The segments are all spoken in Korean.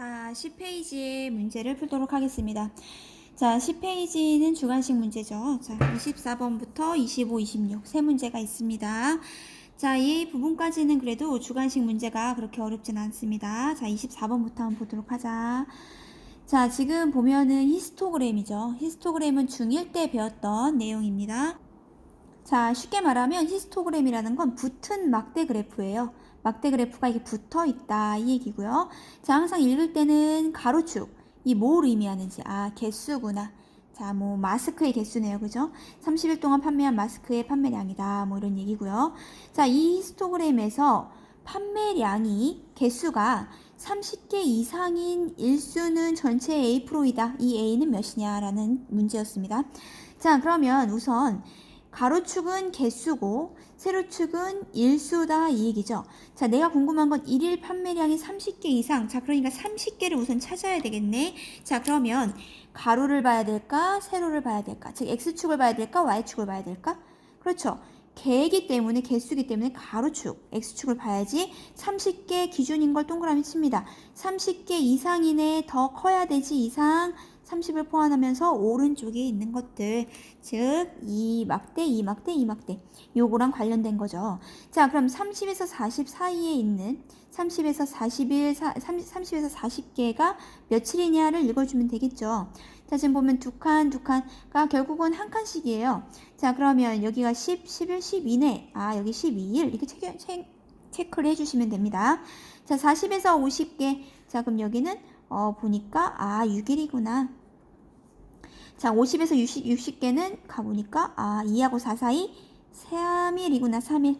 자, 10페이지의 문제를 풀도록 하겠습니다. 자, 10페이지는 주관식 문제죠. 자, 24번부터 25, 26 세 문제가 있습니다. 자, 이 부분까지는 그래도 주관식 문제가 그렇게 어렵진 않습니다. 자, 24번부터 한번 보도록 하자. 자, 지금 보면은 히스토그램이죠. 히스토그램은 중1 때 배웠던 내용입니다. 자, 쉽게 말하면 히스토그램이라는 건 붙은 막대 그래프예요. 막대 그래프가 이게 붙어 있다 이 얘기고요. 자, 항상 읽을 때는 가로축 이 뭘 의미하는지 아 개수구나. 자, 뭐 마스크의 개수네요, 그죠? 30일 동안 판매한 마스크의 판매량이다, 뭐 이런 얘기고요. 자, 이 히스토그램에서 판매량이 개수가 30개 이상인 일수는 전체 A 프로이다. 이 A는 몇이냐라는 문제였습니다. 자, 그러면 우선 가로축은 개수고 세로축은 일수다 이 얘기죠. 자, 내가 궁금한 건 일일 판매량이 30개 이상. 자, 그러니까 30개를 우선 찾아야 되겠네. 자, 그러면 가로를 봐야 될까? 세로를 봐야 될까? 즉 x축을 봐야 될까? y축을 봐야 될까? 그렇죠. 개이기 때문에 개수기 때문에 가로축 x축을 봐야지 30개 기준인 걸 동그라미 칩니다. 30개 이상이네 더 커야 되지 이상 30을 포함하면서 오른쪽에 있는 것들 즉 이 막대 이 막대 이 막대 요거랑 관련된 거죠. 자 그럼 30에서 40 사이에 있는 30에서 41 30, 30 에서 40개가 며칠이냐를 읽어주면 되겠죠. 자 지금 보면 두 칸 두 칸가 결국은 한 칸씩이에요. 자 그러면 여기가 10, 11, 12네. 아 여기 12일 이렇게 체크, 체, 체크를 해주시면 됩니다. 자 40에서 50개. 자 그럼 여기는 어 보니까 아 6일이구나. 자 50에서 60, 60개는 가보니까 아 2하고 4 사이 3일이구나 3일.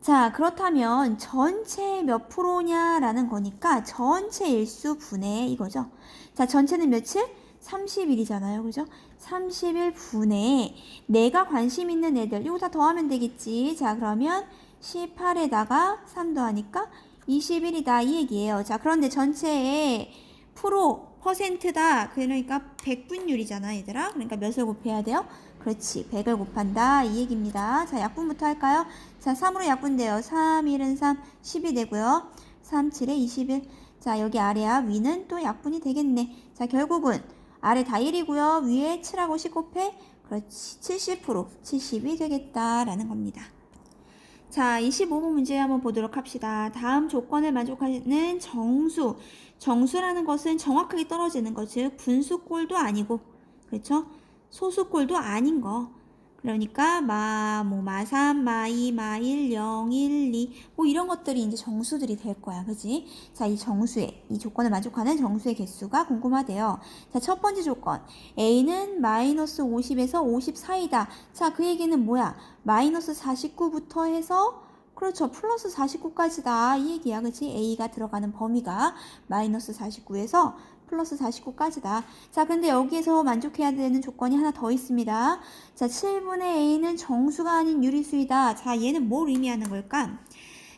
자 그렇다면 전체 몇 프로냐라는 거니까 전체 일수 분의 이거죠. 자 전체는 며칠? 30일이잖아요. 그죠? 30일 분에 내가 관심 있는 애들 이거 다 더하면 되겠지. 자 그러면 18에다가 3 더하니까 21이다 이 얘기예요. 자 그런데 전체의 프로 퍼센트다. 그러니까 100분율이잖아 얘들아. 그러니까 몇을 곱해야 돼요? 그렇지. 100을 곱한다 이 얘기입니다. 자 약분부터 할까요? 자 3으로 약분돼요. 3, 1은 3, 10이 되고요. 3, 7에 21. 자 여기 아래야 위는 또 약분이 되겠네. 자 결국은 아래 다 1이고요. 위에 7하고 10 곱해. 그렇지. 70% 70이 되겠다라는 겁니다. 자, 25번 문제 한번 보도록 합시다. 다음 조건을 만족하는 정수. 정수라는 것은 정확하게 떨어지는 것, 즉 분수꼴도 아니고, 그렇죠? 소수꼴도 아닌 거. 그러니까 마, 뭐 마삼, 마이, 마일, 영, 일, 이, 뭐 이런 것들이 이제 정수들이 될 거야, 그지? 자, 이 정수의 이 조건을 만족하는 정수의 개수가 궁금하대요. 자, 첫 번째 조건 a는 마이너스 50에서 50 사이다. 자, 그 얘기는 뭐야? 마이너스 49부터 해서 그렇죠. 플러스 49까지다. 이 얘기야. 그치? A가 들어가는 범위가 마이너스 49에서 플러스 49까지다. 자, 근데 여기에서 만족해야 되는 조건이 하나 더 있습니다. 자, 7분의 A는 정수가 아닌 유리수이다. 자, 얘는 뭘 의미하는 걸까?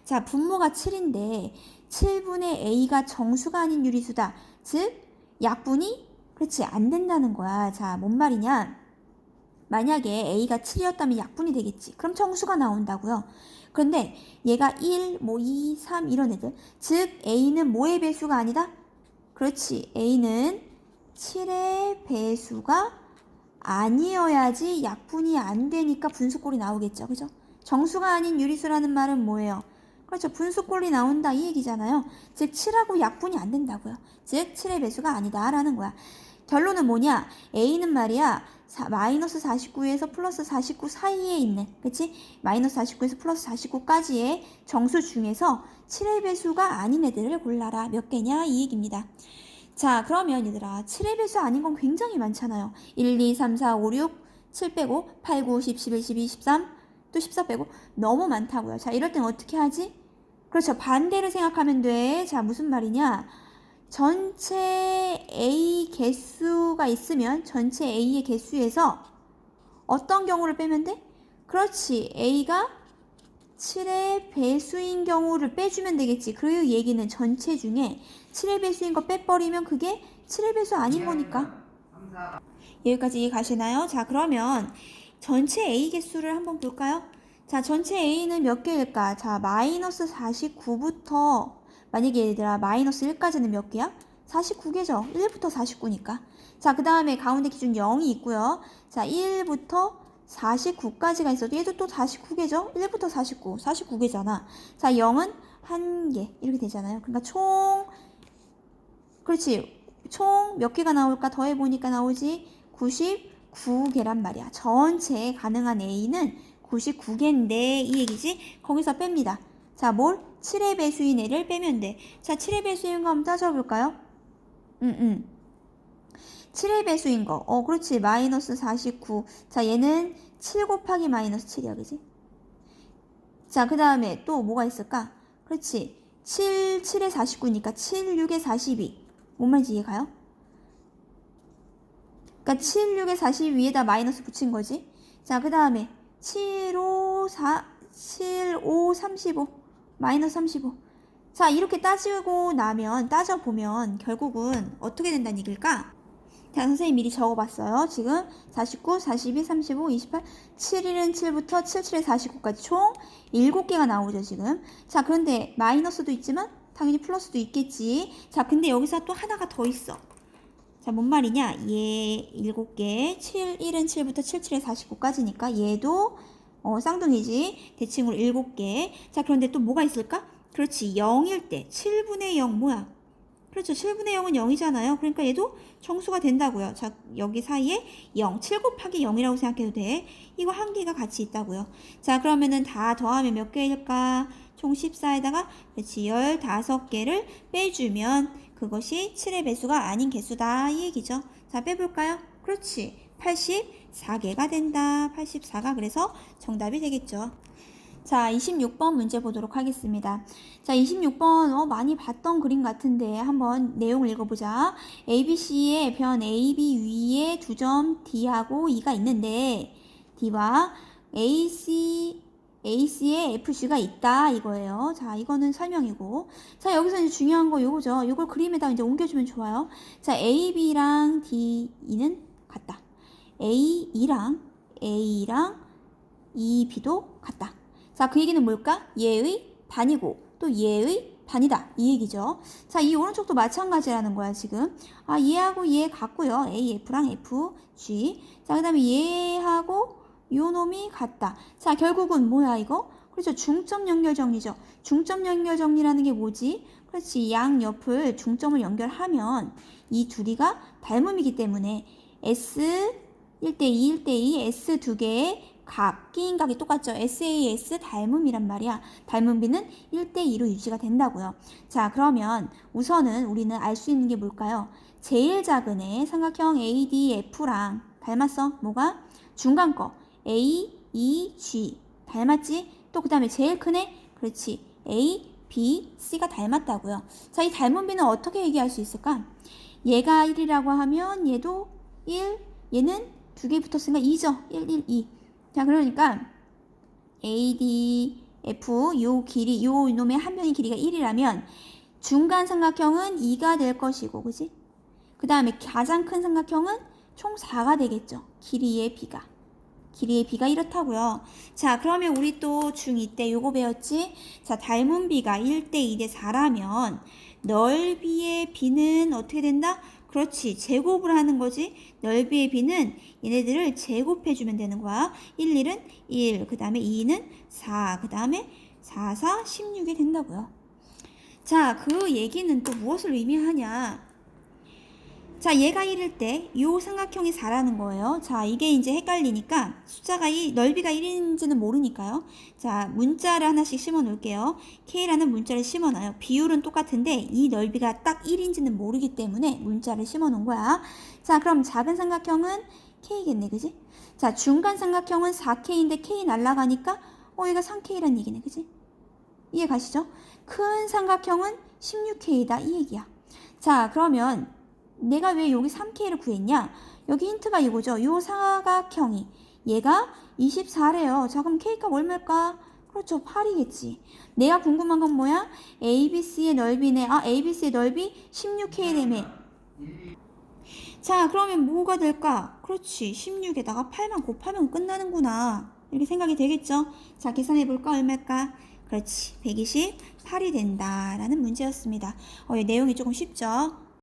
자, 분모가 7인데 7분의 A가 정수가 아닌 유리수다. 즉, 약분이 그렇지 안 된다는 거야. 자, 뭔 말이냐? 만약에 A가 7이었다면 약분이 되겠지. 그럼 정수가 나온다고요. 그런데 얘가 1, 뭐 2, 3 이런 애들. 즉 A는 뭐의 배수가 아니다? 그렇지. A는 7의 배수가 아니어야지 약분이 안 되니까 분수꼴이 나오겠죠. 그죠? 정수가 아닌 유리수라는 말은 뭐예요? 그렇죠. 분수꼴이 나온다 이 얘기잖아요. 즉 7하고 약분이 안 된다고요. 즉 7의 배수가 아니다라는 거야. 결론은 뭐냐? A는 말이야. 사, 마이너스 49에서 플러스 49 사이에 있는, 그치? 마이너스 49에서 플러스 49까지의 정수 중에서 7의 배수가 아닌 애들을 골라라. 몇 개냐? 이 얘기입니다. 자, 그러면 얘들아, 7의 배수 아닌 건 굉장히 많잖아요. 1, 2, 3, 4, 5, 6, 7 빼고, 8, 9, 10, 11, 12, 13, 또 14 빼고, 너무 많다고요. 자, 이럴 땐 어떻게 하지? 그렇죠. 반대를 생각하면 돼. 자, 무슨 말이냐? 전체 A 개수가 있으면 전체 A의 개수에서 어떤 경우를 빼면 돼? 그렇지. A가 7의 배수인 경우를 빼주면 되겠지. 그 얘기는 전체 중에 7의 배수인 거 빼버리면 그게 7의 배수 아닌 거니까. 여기까지 가시나요? 자, 그러면 전체 A 개수를 한번 볼까요? 자, 전체 A는 몇 개일까? 자, 마이너스 49부터 만약에 얘들아 마이너스 1까지는 몇 개야? 49개죠. 1부터 49니까. 자, 그 다음에 가운데 기준 0이 있고요. 자, 1부터 49까지가 있어도 얘도 또 49개죠? 1부터 49, 49개잖아. 자, 0은 1개 이렇게 되잖아요. 그러니까 총 그렇지. 총 몇 개가 나올까 더해보니까 나오지 99개란 말이야. 전체 가능한 A는 99개인데 이 얘기지? 거기서 뺍니다. 자, 뭘? 7의 배수인 A를 빼면 돼. 자, 7의 배수인 거 한번 따져볼까요? 응, 응. 7의 배수인 거. 어, 그렇지. 마이너스 49. 자, 얘는 7 곱하기 마이너스 7이야, 그지? 자, 그 다음에 또 뭐가 있을까? 그렇지. 7, 7에 49니까 7, 6에 42. 뭔 말인지 이해가요? 그러니까 7, 6에 40 위에다 마이너스 붙인 거지. 자, 그 다음에 7, 5, 4, 7, 5, 35. 마이너스 35. 자, 이렇게 따지고 나면, 따져보면 결국은 어떻게 된다는 얘기일까? 자, 선생님 미리 적어봤어요. 지금 49, 42, 35, 28, 7일은 7부터 7, 7에 49까지 총 7개가 나오죠, 지금. 자, 그런데 마이너스도 있지만 당연히 플러스도 있겠지. 자, 근데 여기서 또 하나가 더 있어. 자, 뭔 말이냐? 얘 7개, 7, 1은 7부터 7, 7에 49까지니까 얘도 어, 쌍둥이지. 대칭으로 7개. 자, 그런데 또 뭐가 있을까? 그렇지. 0일 때 7분의 0 뭐야? 그렇죠. 7분의 0은 0이잖아요. 그러니까 얘도 정수가 된다고요. 자, 여기 사이에 0, 7 곱하기 0이라고 생각해도 돼. 이거 한 개가 같이 있다고요. 자, 그러면은 다 더하면 몇 개일까? 총 14에다가 그렇지. 15개를 빼주면 그것이 7의 배수가 아닌 개수다. 이 얘기죠. 자, 빼볼까요? 그렇지. 84개가 된다. 84가 그래서 정답이 되겠죠. 자, 26번 문제 보도록 하겠습니다. 자, 26번 어, 많이 봤던 그림 같은데 한번 내용을 읽어보자. ABC의 변 AB 위에 두 점 D하고 E가 있는데 D와 AC AC에 FC가 있다 이거예요. 자, 이거는 설명이고. 자, 여기서 이제 중요한 거 요거죠. 요걸 그림에다 이제 옮겨주면 좋아요. 자, AB랑 DE는 같다. AE랑 A랑 EB도 같다. 자, 그 얘기는 뭘까? 얘의 반이고 또 얘의 반이다. 이 얘기죠. 자, 이 오른쪽도 마찬가지라는 거야, 지금. 아, 얘하고 얘 같고요. A, F랑 F, G. 자, 그 다음에 얘하고 요 놈이 같다. 자, 결국은 뭐야, 이거? 그렇죠. 중점 연결 정리죠. 중점 연결 정리라는 게 뭐지? 그렇지. 양 옆을 중점을 연결하면 이 둘이가 닮음이기 때문에 S 1대2, 1대2, S 두 개의 각, 끼인 각이 똑같죠. SAS 닮음이란 말이야. 닮음비는 1대2로 유지가 된다고요. 자, 그러면 우선은 우리는 알 수 있는 게 뭘까요? 제일 작은 애 삼각형 ADF랑 닮았어. 뭐가? 중간 거 A, E, G 닮았지? 또 그 다음에 제일 큰 애? 그렇지. A, B, C가 닮았다고요. 자, 이 닮음비는 어떻게 얘기할 수 있을까? 얘가 1이라고 하면 얘도 1, 얘는 두 개 붙었으니까 2죠. 1, 1, 2. 자, 그러니까 AD, F 요 길이 요 놈의 한 명의 길이가 1이라면 중간 삼각형은 2가 될 것이고, 그지? 그 다음에 가장 큰 삼각형은 총 4가 되겠죠. 길이의 비가. 길이의 비가 이렇다고요. 자, 그러면 우리 또 중2 때 요거 배웠지? 자, 닮은 비가 1대 2대 4라면 넓이의 비는 어떻게 된다? 그렇지. 제곱을 하는 거지. 넓이의 비는 얘네들을 제곱해주면 되는 거야. 1, 1은 1, 그 다음에 2는 4, 그 다음에 4, 4, 16이 된다고요. 자, 그 얘기는 또 무엇을 의미하냐? 자, 얘가 1일 때이 삼각형이 4라는 거예요. 자, 이게 이제 헷갈리니까 숫자가 이 넓이가 1인지는 모르니까요. 자, 문자를 하나씩 심어 놓을게요. K라는 문자를 심어 놔요. 비율은 똑같은데 이 넓이가 딱 1인지는 모르기 때문에 문자를 심어 놓은 거야. 자, 그럼 작은 삼각형은 K겠네. 그지? 자, 중간 삼각형은 4K인데 K 날라가니까 어, 얘가 3K란 얘기네. 그지? 이해 가시죠? 큰 삼각형은 16K다. 이 얘기야. 자, 그러면 내가 왜 여기 3K를 구했냐? 여기 힌트가 이거죠. 요 사각형이 얘가 24래요. 자, 그럼 K값 얼마일까? 그렇죠. 8이겠지. 내가 궁금한 건 뭐야? ABC의 넓이네. 아, ABC의 넓이 16K라며. 자, 그러면 뭐가 될까? 그렇지. 16에다가 8만 곱하면 끝나는구나. 이렇게 생각이 되겠죠? 자, 계산해 볼까? 얼마일까? 그렇지. 128이 된다라는 문제였습니다. 어, 이 내용이 조금 쉽죠?